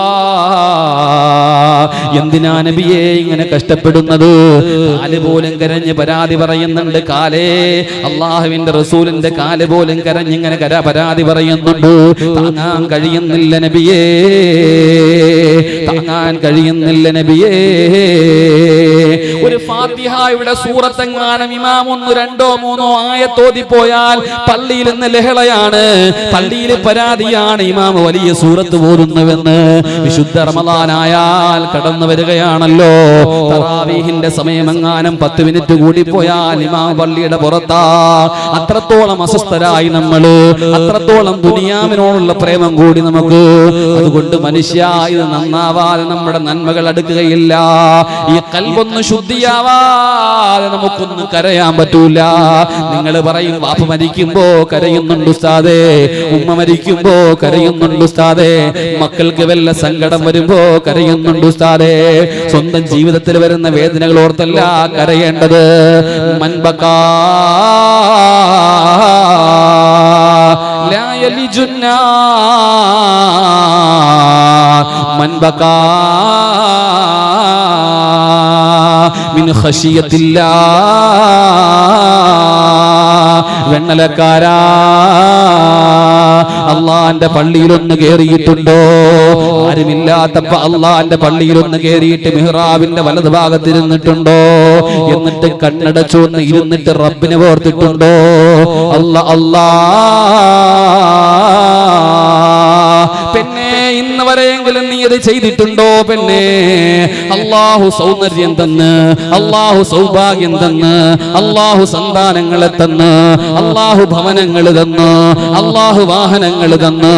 എന്തിനാ നബിയെ ഇങ്ങനെ കഷ്ടപ്പെടുന്നത്? കാൽ പോലും കരഞ്ഞ് പരാതി പറയുന്നുണ്ട്. കാലേ അള്ളാഹുവിന്റെ റസൂലിന്റെ കാൽ പോലും കരഞ്ഞിങ്ങനെ കര പരാതി പറയുന്നുണ്ട്. താങ്ങാൻ കഴിയുന്നില്ല നബിയേ താങ്ങാൻ കഴിയുന്നില്ല നബിയേ. ഒരു ഫാത്തിഹായുടെ സൂറത്തെങ്ങാനും ഇമാം ഒന്ന് രണ്ടോ മൂന്നോ ആയത്തോതി പോയാൽ പള്ളിയിൽ നിന്ന് ലഹളയാണ്. പള്ളിയിൽ പരാതിയാണ് ഇമാം വലിയ സൂറത്ത് പോരുന്നുവെന്ന് വിശുദ്ധ റമദാനായാൽ കടന്നു വരികയാണല്ലോ. തറാവീഹിന്റെ സമയമെങ്ങാനും പത്ത് മിനിറ്റ് കൂടി പോയാൽ ഇമാം പള്ളിയുടെ പുറത്താ. അത്രത്തോളം അസ്വസ്ഥരായി നമ്മൾ അത്രത്തോളം ദുനിയാവിനോടുള്ള പ്രേമം കൂടി നമുക്ക്. അതുകൊണ്ട് മനുഷ്യ ഇത് നന്നാവാതെ നമ്മുടെ നന്മകൾ അടുക്കുകയില്ല ഈ കൽവൊന്ന് ശുദ്ധിയാവാതെ നമുക്കൊന്നും കരയാൻ പറ്റൂല നിങ്ങൾ പറയും വാപ്പ മരിക്കുമ്പോ കരയുന്നുണ്ട് ഉസ്താദേ ഉമ്മ മരിക്കുമ്പോ കരയുന്നുണ്ട് ഉസ്താദേ മക്കൾക്ക് വല്ല സങ്കടം വരുമ്പോ കരയുന്നുണ്ട് ഉസ്താദേ സ്വന്തം ജീവിതത്തിൽ വരുന്ന വേദനകൾ ഓർത്തല്ല കരയേണ്ടത് മൻബക്കാ لا يلج النار من بكى من خشية الله വെണ്ണലക്കാരാ അള്ളാന്റെ പള്ളിയിലൊന്ന് കേറിയിട്ടുണ്ടോ ആരുമില്ലാത്തപ്പ അള്ളാന്റെ പള്ളിയിലൊന്ന് കേറിയിട്ട് മിഹ്റാബിന്റെ വലത് ഭാഗത്തിരുന്നിട്ടുണ്ടോ എന്നിട്ട് കണ്ണടച്ചൊന്ന് ഇരുന്നിട്ട് റബ്ബിനെ ഓർത്തിട്ടുണ്ടോ അല്ല അല്ലാ പെണ്ണെ ഇന്ന് വരെയെങ്കിലും നീ അത് ചെയ്തിട്ടുണ്ടോ പെണ്ണെ? അള്ളാഹു സൗന്ദര്യം തന്ന് അള്ളാഹു സൗഭാഗ്യം തന്ന് അള്ളാഹു സന്താനങ്ങളെ തന്ന് അള്ളാഹു ഭവനങ്ങൾ തന്ന് അള്ളാഹു വാഹനങ്ങൾ തന്ന്.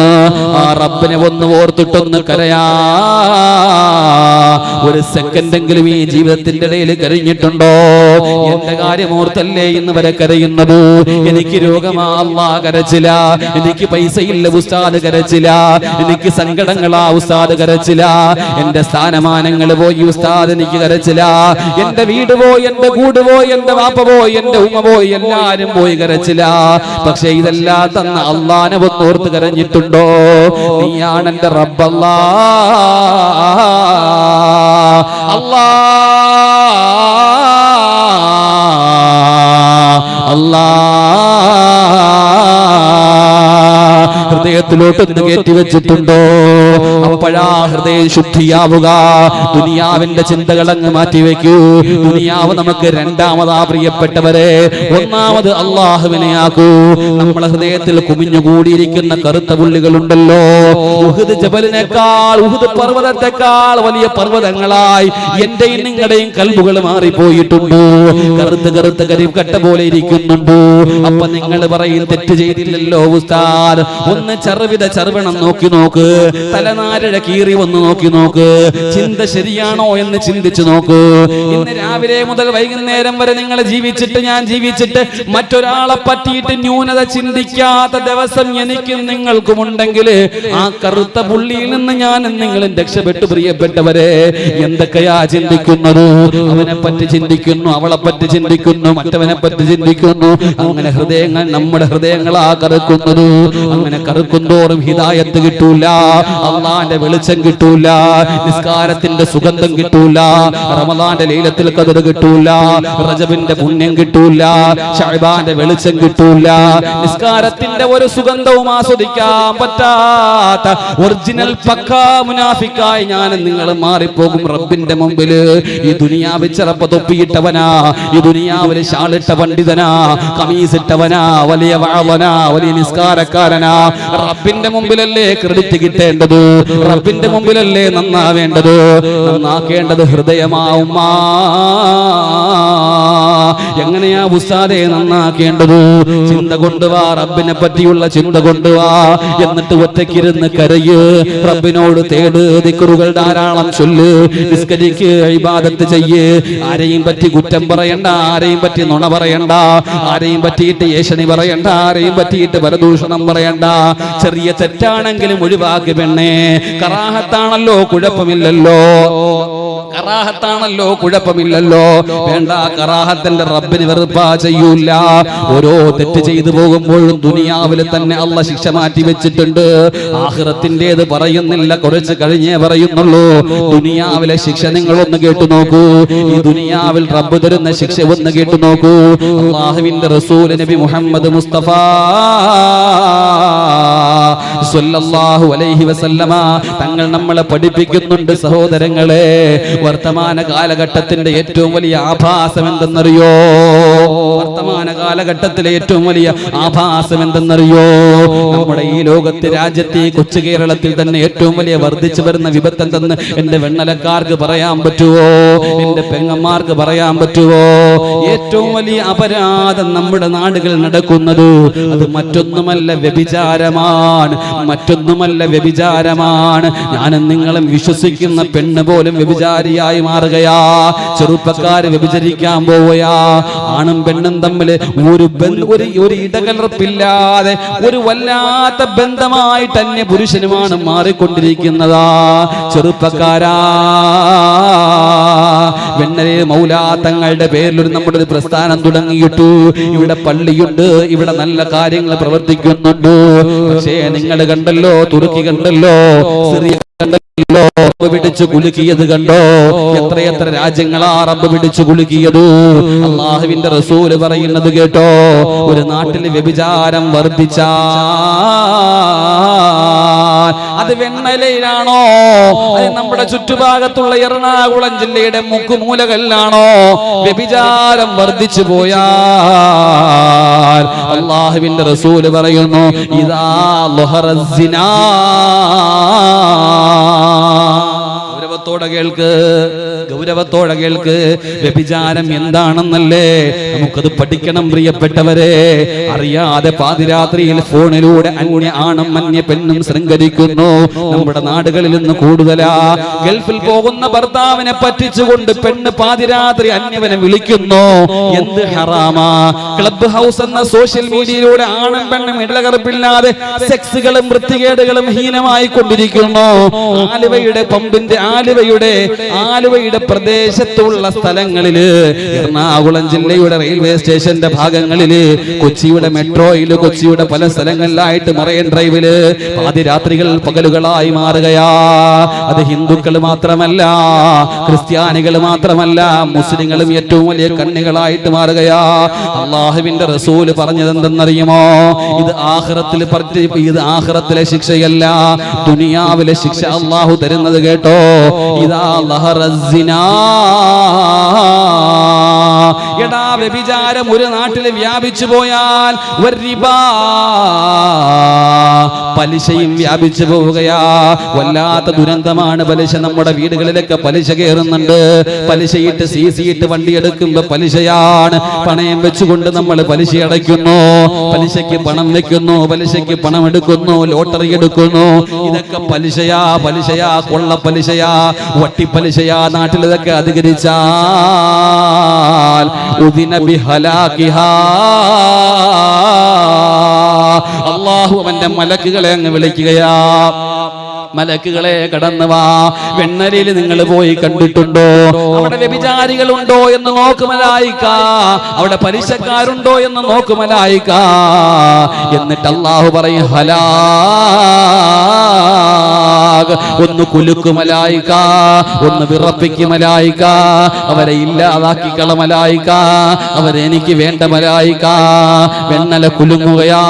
ആ റബ്ബിനെ ഒന്ന് ഓർത്തിട്ടൊന്ന് കരയാ. ഒരു സെക്കൻഡെങ്കിലും ഈ ജീവിതത്തിന്റെ ഇടയിൽ കരഞ്ഞിട്ടുണ്ടോ? എന്റെ കാര്യം ഓർത്തല്ലേ ഇന്ന് വരെ കരയുന്നത്? എനിക്ക് രോഗമാ അള്ളാ കരച്ചില്ല എനിക്ക് പൈസയില്ല ഉസ്താദ് കരച്ചില്ല എനിക്ക് സങ്കടങ്ങളാ ഉസ്താദ് കരച്ചില. എന്റെ സ്ഥാനമാനങ്ങൾ പോയി ഉസ്താദ് എനിക്ക് കരച്ചില. എന്റെ വീട് പോയി എന്റെ കൂട് പോയി എന്റെ വാപ്പ പോയി എന്റെ ഉമ്മ പോയി എല്ലാരും പോയി കരച്ചില. പക്ഷെ ഇതെല്ലാം തന്ന അള്ളാനെ ഒന്നോർത്ത് കരഞ്ഞിട്ടുണ്ടോ? നീയാണ് എന്റെ റബ്ബല്ലാ അല്ലാ അല്ലാ ഹൃദയത്തിലോട്ടൊന്ന് കയറ്റി വെച്ചിട്ടുണ്ടോ? അപ്പോഴാ ഹൃദയം ശുദ്ധിയാവുക. ദുനിയാവിന്റെ ചിന്തകൾ അങ്ങ് മാറ്റിവെക്കൂ. ദുനിയാവ് നമുക്ക് രണ്ടാമതാ പ്രിയപ്പെട്ടവരെ ഒന്നാമത് അള്ളാഹുവിനെ ആക്കൂ. നമ്മളെ ഹൃദയത്തിൽ കുമിഞ്ഞുകൂടിയിരിക്കുന്ന കറുത്ത പുള്ളികളുണ്ടല്ലോ. ഉഹുദ് ജബലിനേക്കാൾ ഉഹുദ് പർവതത്തെക്കാൾ വലിയ പർവതങ്ങളായി എന്റെയും നിങ്ങളുടെയും കൽബുകൾ മാറിപ്പോയിട്ടുണ്ട്? കറുത്ത് കറുത്ത് കരിക്കട്ട കട്ട പോലെ ഇരിക്കുന്നുണ്ട്? അപ്പൊ നിങ്ങൾ പറയും തെറ്റ് ചെയ്തില്ലല്ലോ ഉസ്താദ്. ഒന്ന് ചെറുവിത ചെറുവണം നോക്കി നോക്ക്. തലനാരിഴ കീറി വന്ന് നോക്കി നോക്ക്. ചിന്ത ശരിയാണോ എന്ന് ചിന്തിച്ചു നോക്ക്. ഇന്ന് രാവിലെ മുതൽ വൈകുന്നേരം വരെ നിങ്ങൾ ജീവിച്ചിട്ട് ഞാൻ ജീവിച്ചിട്ട് മറ്റൊരാളെ പറ്റിയിട്ട് ന്യൂനത ചിന്തിക്കാത്ത ദിവസം എനിക്കും നിങ്ങൾക്കും ഉണ്ടെങ്കിൽ ആ കറുത്ത പുള്ളിയിൽ നിന്ന് ഞാൻ നിങ്ങളും രക്ഷപ്പെട്ടു പ്രിയപ്പെട്ടവരെ. എന്തൊക്കെയാ ചിന്തിക്കുന്നത്? അവനെ പറ്റി ചിന്തിക്കുന്നു അവളെ പറ്റി ചിന്തിക്കുന്നു മറ്റവനെ പറ്റി ചിന്തിക്കുന്നു. അങ്ങനെ ഹൃദയങ്ങൾ നമ്മുടെ ഹൃദയങ്ങളാ കറുക്കുന്നത്. അങ്ങനെ കറുക്കുന്തോറും ഹിതായത്ത് കിട്ടൂല അള്ളാന്റെ വെളിച്ചം കിട്ടൂല നിസ്കാരത്തിന്റെ സുഗന്ധം കിട്ടൂല റമദാന്റെ ലീലത്തിൽ കതിർ കിട്ടൂല റജബിന്റെ പുണ്യം കിട്ടൂല ഷഹബാന്റെ വെളിച്ചം കിട്ടൂല. നിസ്കാരത്തിന്റെ ഒരു സുഗന്ധവും ആസ്വദിക്കാൻ പറ്റാത്ത ഒറിജിനൽ പക്കാ മുനാഫിക്കായി ഞാൻ നിങ്ങൾ മാറിപ്പോകും റബ്ബിന്റെ മുമ്പിൽ. ഈ ദുനിയാവ് ചിലപ്പോ തൊപ്പിയിട്ടവനാ ഈ ദുനിയാവിൽ ഷാളിട്ട പണ്ഡിതനാ കമീസിട്ടവനാ വലിയ വാളനാ വലിയ നിസ്കാരക്കാരനാ. റബ്ബിന്റെ മുമ്പിലല്ലേ ക്രെഡിറ്റ് കിട്ടേണ്ടത്? റബ്ബിന്റെ മുമ്പിലല്ലേ നന്നാവേണ്ടത്? നന്നാക്കേണ്ടത് ഹൃദയമാവുമാ എങ്ങനെയാ ഉസ്താദെ നന്നാക്കേണ്ടത്? ചിന്ത കൊണ്ടുവാ റബ്ബിനെ പറ്റിയുള്ള ചിന്ത കൊണ്ടുവാ എന്നിട്ട് ഒറ്റക്കിരുന്ന് കരയ്. റബ്ബിനോട് തേട് ദിക്കറുകൾ ധാരാളം ചൊല്ല്. നിസ്കരിക്ക് ഇബാദത്ത് ചെയ്യ്. ആരെയും പറ്റി കുറ്റം പറയണ്ട ആരെയും പറ്റി നുണ പറയണ്ട. ആരെയും പറ്റിയിട്ട് ഏഷണി പറയണ്ട ആരെയും പറ്റിയിട്ട് പരദൂഷണം പറയണ്ട. ചെറിയ തെറ്റാണെങ്കിലും ഒഴിവാക്കി പെണ്ണേ. കറാഹത്താണല്ലോ കുഴപ്പമില്ലല്ലോ. കറാഹത്താണല്ലോ കുഴപ്പമില്ലല്ലോ. വേണ്ട കറാഹത്തിന്റെ റബ്ബിന് വെറുപ്പാ ചെയ്യൂല. ഓരോ തെറ്റ് ചെയ്തു പോകുമ്പോഴും ദുനിയാവിൽ തന്നെ അള്ള ശിക്ഷ മാറ്റി വെച്ചിട്ടുണ്ട്. ആഹ്റത്തിന്റേത് പറയുന്നില്ല കുറച്ച് കഴിഞ്ഞേ പറയുന്നുള്ളൂ. ദുനിയാവിലെ ശിക്ഷ നിങ്ങൾ ഒന്ന് കേട്ടു നോക്കൂ. ഈ ദുനിയാവിൽ റബ്ബ് തരുന്ന ശിക്ഷ ഒന്ന് കേട്ടു നോക്കൂ. അള്ളാഹുവിന്റെ റസൂൽ നബി മുഹമ്മദ് മുസ്തഫ തങ്ങൾ നമ്മളെ പഠിപ്പിക്കുന്നുണ്ട് സഹോദരങ്ങളെ. വർത്തമാന കാലഘട്ടത്തിന്റെ ഏറ്റവും വലിയ ആഭാസം എന്തെന്നറിയോ? വർത്തമാന കാലഘട്ടത്തിലെ ഏറ്റവും വലിയ ആഭാസം എന്തെന്നറിയോ? നമ്മുടെ ഈ ലോകത്തെ രാജ്യത്തെ കൊച്ചു കേരളത്തിൽ തന്നെ ഏറ്റവും വലിയ വർദ്ധിച്ചു വരുന്ന വിപത്ത് എന്തെന്ന് എന്റെ വെണ്ണലക്കാർക്ക് പറയാൻ പറ്റുമോ എന്റെ പെങ്ങന്മാർക്ക് പറയാൻ പറ്റുമോ ഏറ്റവും വലിയ അപരാധം നമ്മുടെ നാടുകളിൽ നടക്കുന്നത് അത് മറ്റൊന്നുമല്ല വ്യഭിചാരമാണ്. മറ്റൊന്നുമല്ല വ്യഭിചാരമാണ്. ഞാനും നിങ്ങളും വിശ്വസിക്കുന്ന പെണ്ണ് പോലും വ്യഭിചാരിയായി മാറുകയാ. ചെറുപ്പക്കാര് വ്യഭിചരിക്കാൻ പോവുകയാ. ആണും പെണ്ണും തമ്മിൽ ഒരു ഒരു ഒരു ഇടകലർപ്പില്ലാതെ ഒരു വല്ലാത്ത ബന്ധമായിട്ട് തന്നെ പുരുഷനുമാണ് മാറിക്കൊണ്ടിരിക്കുന്നതാ. ചെറുപ്പക്കാരാ. വെണ്ണരെ മൗലാത്തങ്ങളുടെ പേരിൽ ഒരു നമ്മുടെ ഒരു പ്രസ്ഥാനം തുടങ്ങിയിട്ടു. ഇവിടെ പള്ളിയുണ്ട് ഇവിടെ നല്ല കാര്യങ്ങൾ പ്രവർത്തിക്കുന്നുണ്ട്. പക്ഷേ നിങ്ങൾ കണ്ടല്ലോ തുർക്കി കണ്ടല്ലോ ചെറിയ റബ്ബ് പിടിച്ചു കുലുക്കിയത് കണ്ടോ? എത്രയെത്ര രാജ്യങ്ങളാ റബ്ബ് പിടിച്ചു കുലുക്കിയത്? അള്ളാഹുവിന്റെ റസൂൽ പറയുന്നത് കേട്ടോ ഒരു നാട്ടിൽ വ്യഭിചാരം വർദ്ധിച്ച അത് വെണ്ണലയിലാണോ? അത് നമ്മുടെ ചുറ്റുഭാഗത്തുള്ള എറണാകുളം ജില്ലയുടെ മുക്കുമൂലകളിലാണോ വ്യഭിചാരം വർദ്ധിച്ചു പോയാൽ അള്ളാഹുവിന്റെ റസൂൽ പറയുന്നു ഇതാ ലൊഹറസിനാ ഗൗരവത്തോടെ കേൾക്ക് ഗൗരവത്തോടെ കേൾക്ക്. വ്യഭിചാരം എന്താണെന്നല്ലേ? നമുക്കത് പഠിക്കണം പ്രിയപ്പെട്ടവരെ. അറിയാതെ പാതിരാത്രിയിൽ ഫോണിലൂടെ അന്യ ആണും അന്യ പെണ്ണും ശൃംഖരിക്കുന്നു നമ്മുടെ നാടുകളിൽ നിന്ന് കൂടുതലാ. ഗൾഫിൽ പോകുന്ന ഭർത്താവിനെ പറ്റിച്ചുകൊണ്ട് പെണ്ണ് പാതിരാത്രി അന്യവനെ വിളിക്കുന്നു. എന്ത് ഹറാമാ. ക്ലബ് ഹൗസ് എന്ന സോഷ്യൽ മീഡിയയിലൂടെ ആണും പെണ്ണും ഇടകറുപ്പില്ലാതെ സെക്സുകളും വൃത്തികേടുകളും ഹീനമായി കൊണ്ടിരിക്കുന്നു ആലുവയുടെ പമ്പിന്റെ ആലുവയുടെ ആലുവയുടെ പ്രദേശത്തുള്ള സ്ഥലങ്ങളിൽ എറണാകുളം ജില്ലയുടെ റെയിൽവേ സ്റ്റേഷന്റെ ഭാഗങ്ങളിൽ കൊച്ചിയുടെ മെട്രോയിൽ കൊച്ചിയുടെ പല സ്ഥലങ്ങളിലായിട്ട് മറയൻ ഡ്രൈവിൽ പാതിരാത്രികൾ പകലുകളായി മാറുകയാ. അത് ഹിന്ദുക്കൾ മാത്രമല്ല ക്രിസ്ത്യാനികൾ മാത്രമല്ല മുസ്ലിങ്ങളും ഏറ്റവും വലിയ കണ്ണികളായിട്ട് മാറുകയാ. അള്ളാഹുവിന്റെ റസൂൽ പറഞ്ഞത് എന്തെന്നറിയുമോ ഇത് ആഹ്റത്തിൽ ഇത് ആഹ്റത്തിലെ ശിക്ഷയല്ല ദുനിയാവിലെ ശിക്ഷ അള്ളാഹു തരുന്നത് കേട്ടോ. എടാ വ്യഭിചാരം ഒരു നാട്ടിൽ വ്യാപിച്ചു പോയാൽ. പലിശയും വ്യാപിച്ചു പോവുകയാ. വല്ലാത്ത ദുരന്തമാണ് പലിശ നമ്മുടെ വീടുകളിലൊക്കെ പലിശ കയറുന്നുണ്ട്. പലിശയിട്ട് സി സി ഇട്ട് വണ്ടി എടുക്കുമ്പോ പലിശയാണ്. പണയം വെച്ചുകൊണ്ട് നമ്മൾ പലിശ അടയ്ക്കുന്നു. പലിശയ്ക്ക് പണം വെക്കുന്നു പലിശയ്ക്ക് പണം എടുക്കുന്നു ലോട്ടറി എടുക്കുന്നു. ഇതൊക്കെ പലിശയാ പലിശയാ കൊള്ള പലിശയാ. വട്ടി നാട്ടിലതൊക്കെ അധികരിച്ചാൽ ഉദിന ബിഹലാക്കിഹാ അള്ളാഹു അവന്റെ മലക്കുകളെ അങ്ങ് വിളിക്കുകയാ. മലക്കുകളെ കടന്നു വാ. വെണ്ണരയിൽ നിങ്ങൾ പോയി കണ്ടിട്ടുണ്ടോ? അവിടെ വ്യഭിചാരികളുണ്ടോ എന്ന് നോക്കുമലായിക്ക അവിടെ പലിശക്കാരുണ്ടോ എന്ന് നോക്കുമലായിക്ക എന്നിട്ട് അള്ളാഹു പറയും ഹലാ. ഒന്ന് കുലുക്കുമലായിക്ക ഒന്ന് വിറപ്പിക്കുമലായിക്ക അവരെ ഇല്ലാതാക്കി കളമലായിക്ക അവരെ എനിക്ക് വേണ്ട മലായിക്ക വെണ്ണല കുലുങ്ങുകയാ.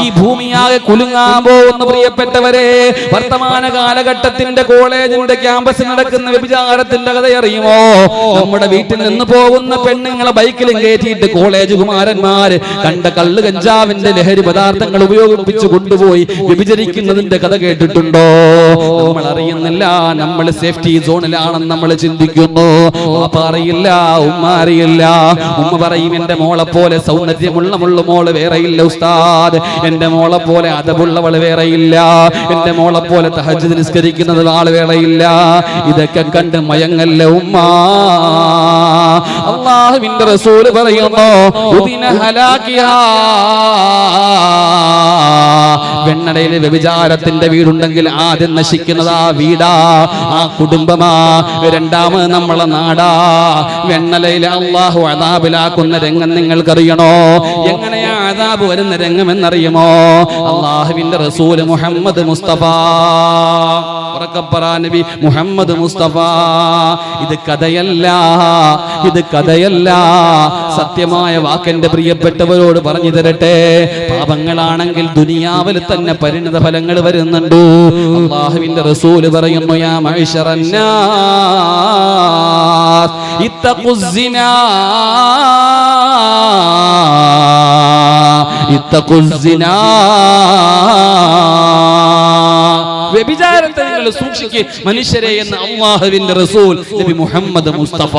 ഈ ഭൂമിയാകെ കുലുങ്ങാൻ പോകുന്ന പ്രിയപ്പെട്ടവരെ. വർത്തമാന കാലഘട്ടത്തിന്റെ കോളേജിന്റെ ക്യാമ്പസിൽ നടക്കുന്ന വ്യഭിചാരത്തിന്റെ കഥ അറിയുമോ? നമ്മുടെ വീട്ടിൽ നിന്ന് പോകുന്ന പെണ്ണുങ്ങളെ ബൈക്കിലും കയറ്റിയിട്ട് കോളേജ് കുമാരന്മാര് കണ്ട കള്ള് കഞ്ചാവിന്റെ ലഹരി പദാർത്ഥങ്ങൾ ഉപയോഗിപ്പിച്ച് കൊണ്ടുപോയി വ്യഭിചരിക്കുന്നതിന്റെ കഥ കേട്ടിട്ടുണ്ടോ? നമ്മൾ അറിയുന്നില്ല നമ്മൾ സേഫ്റ്റി സോണിലാണെന്ന് നമ്മൾ ചിന്തിക്കുന്നു. പാപ്പ അറിയില്ല ഉമ്മ അറിയില്ല. ഉമ്മ പറയും എന്റെ മോളെ പോലെ സൗന്ദര്യമുള്ള മുള്ള മോൾ വേറെയില്ല ഉസ്താദ്. എന്റെ മോളെ പോലെ അതവുള്ളവൾ വേറെയില്ല. എന്റെ മോളെ പോലെ തഹജ്ജുദ് നിസ്കരിക്കുന്നത് ആൾ വേറെയില്ല. ഇതൊക്കെ കണ്ട് മയങ്ങല്ല ഉമ്മ? അള്ളാഹുവിന്റെ റസൂൽ പറയുന്നു വെണ്ണടയിലെ വ്യഭിചാരത്തിന്റെ വീടുണ്ടെങ്കിൽ ആദ്യം നശിക്കുന്നത് ആ വീടാ ആ കുടുംബമാ രണ്ടാമത് നമ്മളെ നാടാ. വെണ്ണലയിലെ അള്ളാഹു അതാബിലാക്കുന്ന രംഗം നിങ്ങൾക്കറിയണോ? എങ്ങനെയാ അതാബ് വരുന്ന രംഗമെന്നറിയുമോ? അള്ളാഹുവിന്റെ റസൂൽ മുഹമ്മദ് മുസ്തഫ. നബി മുഹമ്മദ് മുസ്തഫ. ഇത് കഥയല്ല ഇത് കഥയല്ല. സത്യമായ വാക്കെന്റെ പ്രിയപ്പെട്ടവരോട് പറഞ്ഞു തരട്ടെ. പാപങ്ങളാണെങ്കിൽ ദുനിയാവിൽ തന്നെ പരിണിത ഫലങ്ങൾ വരുന്നുണ്ട്. അള്ളാഹുവിന്റെ റസൂൽ പറയുന്നു യാ മൈശറന്നാസ് ഇത്തഖുസ്സിനാ ഇത്തഖുസ്സിനാ വ്യഭിചാരത്തെ നിങ്ങൾ സൂക്ഷിക്കുക മനുഷ്യരെ എന്ന് അള്ളാഹുവിന്റെ റസൂൽ നബി മുഹമ്മദ് മുസ്തഫ.